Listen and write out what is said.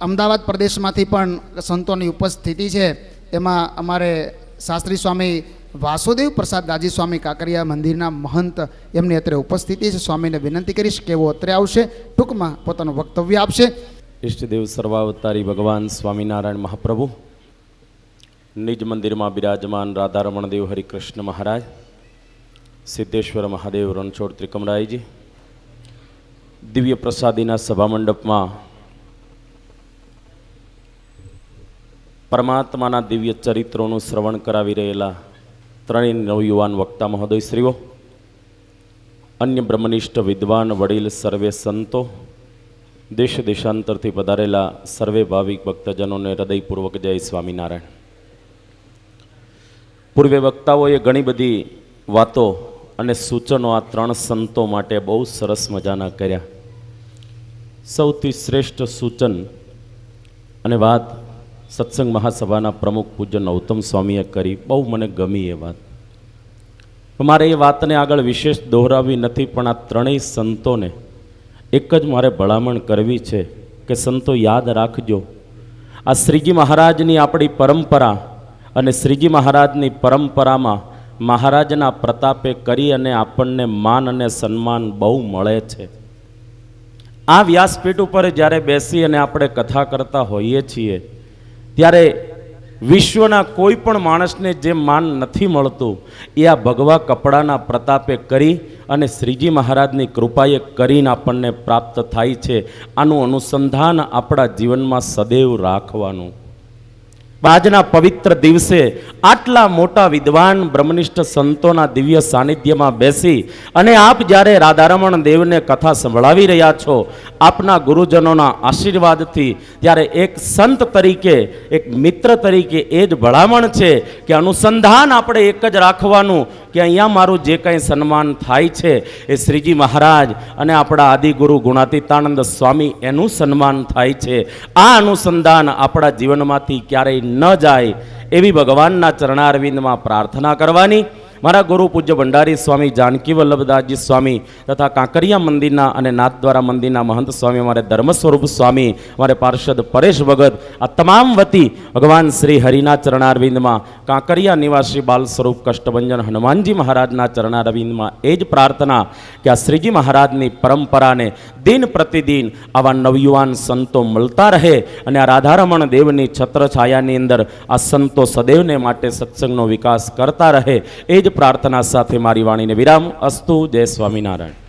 અમદાવાદ પ્રદેશમાંથી પણ સંતોની ઉપસ્થિતિ છે. એમાં અમારે શાસ્ત્રી સ્વામી વાસુદેવ પ્રસાદ દાજી સ્વામી કાંકરિયા મંદિરના મહંત એમની અત્રે ઉપસ્થિતિ છે. સ્વામીને વિનંતી કરીશ કે એવો અત્રે આવશે, ટૂંકમાં પોતાનું વક્તવ્ય આપશે. ઈષ્ટદેવ સર્વાવતારી ભગવાન સ્વામિનારાયણ મહાપ્રભુ, નિજ મંદિરમાં બિરાજમાન રાધારમણ દેવ હરિકૃષ્ણ મહારાજ, સિદ્ધેશ્વર મહાદેવ રણછોડ ત્રિકમરાયજી, દિવ્ય પ્રસાદીના સભા પરમાત્માના દિવ્ય ચરિત્રોનું શ્રવણ કરાવી રહેલા ત્રણેય નવયુવાન વક્તા મહોદયશ્રીઓ, અન્ય બ્રહ્મનિષ્ઠ વિદ્વાન વડીલ સર્વે સંતો, દેશ દેશાંતરથી પધારેલા સર્વે ભાવિક ભક્તજનોને હૃદયપૂર્વક જય સ્વામિનારાયણ. પૂર્વે વક્તાઓએ ઘણી બધી વાતો અને સૂચનો આ ત્રણ સંતો માટે બહુ સરસ મજાના કર્યા. સૌથી શ્રેષ્ઠ સૂચન અને વાત સત્સંગ મહાસભાના પ્રમુખ પૂજ્ય નૌતમ સ્વામીએ કરી. બહુ મને ગમી એ વાત. મારે એ વાતને આગળ વિશેષ દોહરાવી નથી, પણ આ ત્રણેય સંતોને એક જ મારે ભલામણ કરવી છે કે સંતો યાદ રાખજો. આ શ્રીજી મહારાજની આપણી પરંપરા અને શ્રીજી મહારાજની પરંપરામાં મહારાજના પ્રતાપે કરી અને આપણને માન અને સન્માન બહુ મળે છે. આ વ્યાસપીઠ ઉપર જ્યારે બેસી અને આપણે કથા કરતા હોઈએ છીએ ત્યારે વિશ્વના કોઈ પણ માણસને જે માન નથી મળતું, એ આ ભગવા કપડાના પ્રતાપે કરી અને શ્રીજી મહારાજની કૃપાએ કરીને આપણને પ્રાપ્ત થાય છે. આનું અનુસંધાન આપણા જીવનમાં સદૈવ રાખવાનું. આજના પવિત્ર દિવસે આટલા મોટા વિદ્વાન બ્રહ્મનિષ્ઠ સંતોના દિવ્ય સાનિધ્યમાં બેસી અને આપ જ્યારે રાધારમણ દેવને કથા સંભળાવી રહ્યા છો, આપના ગુરુજનોના આશીર્વાદથી ત્યારે એક સંત તરીકે, એક મિત્ર તરીકે એ જ ભલામણ છે કે અનુસંધાન આપણે એક જ રાખવાનું કે અહીંયા મારું જે કંઈ સન્માન થાય છે એ શ્રીજી મહારાજ અને આપણા આદિગુરુ ગુણાતીતાનંદ સ્વામી એનું સન્માન થાય છે. આ અનુસંધાન આપણા જીવનમાંથી ક્યારેય ન જાય એવી ભગવાનના ચરણારવિંદમાં પ્રાર્થના કરવાની. મારા ગુરુ પૂજ્ય ભંડારી સ્વામી જાનકી વલ્લભદાસજી સ્વામી તથા કાંકરિયા મંદિરના અને નાથદ્વારા મંદિરના મહંત સ્વામી, અમારે ધર્મ સ્વરૂપ સ્વામી, અમારે પાર્ષદ પરેશ ભગત, આ તમામ વતી ભગવાન શ્રી હરિના ચરણારવિંદમાં કાંકરિયા નિવાસી બાલ સ્વરૂપ કષ્ટભંજન હનુમાનજી મહારાજના ચરણારવિંદમાં એ જ પ્રાર્થના કે આ શ્રીજી મહારાજની પરંપરાને દિન પ્રતિદિન આવા નવયુવાન સંતો મળતા રહે અને આ રાધારમણ દેવની છત્રછાયાની અંદર આ સંતો સદૈવને માટે સત્સંગનો વિકાસ કરતા રહે. એ જ પ્રાર્થના સાથે મારી વાણીને વિરામ. અસ્તુ, જય સ્વામિનારાયણ.